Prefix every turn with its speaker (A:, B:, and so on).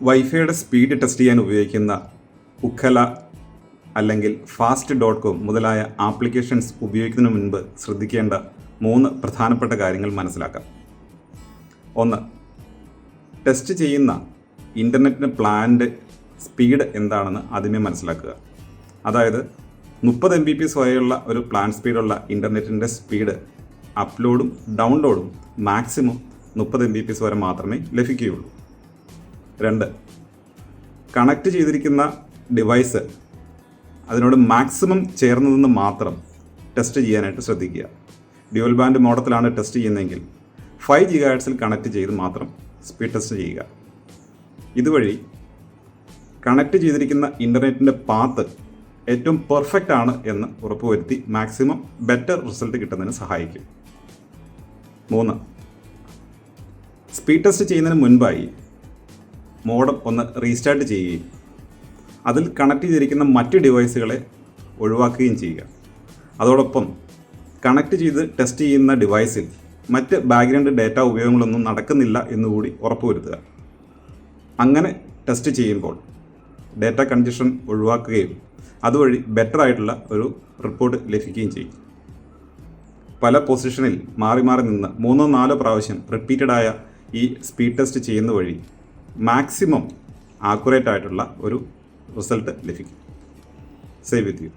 A: വൈഫൈയുടെ speed test ചെയ്യാൻ ഉപയോഗിക്കുന്ന ഉഖല അല്ലെങ്കിൽ ഫാസ്റ്റ് ഡോട്ട് കോം മുതലായ ആപ്ലിക്കേഷൻസ് ഉപയോഗിക്കുന്നതിന് മുൻപ് ശ്രദ്ധിക്കേണ്ട മൂന്ന് പ്രധാനപ്പെട്ട കാര്യങ്ങൾ മനസ്സിലാക്കാം. ഒന്ന് ടെസ്റ്റ് ചെയ്യുന്ന ഇന്റർനെറ്റിന് പ്ലാന്റെ സ്പീഡ് എന്താണെന്ന് ആദ്യമേ മനസ്സിലാക്കുക. അതായത് മുപ്പത് എം ബി പി എസ് വരെയുള്ള ഒരു പ്ലാൻ സ്പീഡുള്ള ഇന്റർനെറ്റിന്റെ സ്പീഡ് അപ്ലോഡും ഡൗൺലോഡും മാക്സിമം മുപ്പത് എം ബി പി വരെ മാത്രമേ ലഭിക്കുകയുള്ളൂ. രണ്ട്. കണക്ട് ചെയ്തിരിക്കുന്ന ഡിവൈസ് അതിനോട് മാക്സിമം ചേർന്നതെന്ന് മാത്രം ടെസ്റ്റ് ചെയ്യാനായിട്ട് ശ്രദ്ധിക്കുക. ഡ്യുവൽ ബാൻഡ് മോഡത്തിലാണ് ടെസ്റ്റ് ചെയ്യുന്നതെങ്കിൽ ഫൈവ് ജി ഗാഡ്സിൽ കണക്ട് ചെയ്ത് മാത്രം സ്പീഡ് ടെസ്റ്റ് ചെയ്യുക. ഇതുവഴി കണക്ട് ചെയ്തിരിക്കുന്ന ഇന്റർനെറ്റിന്റെ പാത്ത് ഏറ്റവും പെർഫെക്റ്റ് ആണ് എന്ന് ഉറപ്പുവരുത്തി മാക്സിമം ബെറ്റർ റിസൾട്ട് കിട്ടുന്നതിന് സഹായിക്കും. മൂന്ന്. സ്പീഡ് ടെസ്റ്റ് ചെയ്യുന്നതിന് മുൻപായി മോഡം ഒന്ന് റീസ്റ്റാർട്ട് ചെയ്യുകയും അതിൽ കണക്ട് ചെയ്തിരിക്കുന്ന മറ്റ് ഡിവൈസുകളെ ഒഴിവാക്കുകയും ചെയ്യുക. അതോടൊപ്പം കണക്ട് ചെയ്ത് ടെസ്റ്റ് ചെയ്യുന്ന ഡിവൈസിൽ മറ്റ് ബാക്ക്ഗ്രൗണ്ട് ഡാറ്റ ഉപയോഗങ്ങളൊന്നും നടക്കുന്നില്ല എന്നുകൂടി ഉറപ്പുവരുത്തുക. അങ്ങനെ ടെസ്റ്റ് ചെയ്യുമ്പോൾ ഡാറ്റ കൺജഷൻ ഒഴിവാക്കുകയും അതുവഴി ബെറ്റർ ആയിട്ടുള്ള ഒരു റിപ്പോർട്ട് ലഭിക്കുകയും ചെയ്യും. പല പൊസിഷനിൽ മാറി മാറി നിന്ന് മൂന്നോ നാലോ പ്രാവശ്യം റിപ്പീറ്റഡായ ഈ സ്പീഡ് ടെസ്റ്റ് ചെയ്യുന്ന വഴി മാക്സിമം ആക്യുറേറ്റ് ആയിട്ടുള്ള ഒരു റിസൾട്ട് ലഭിക്കും. Save with you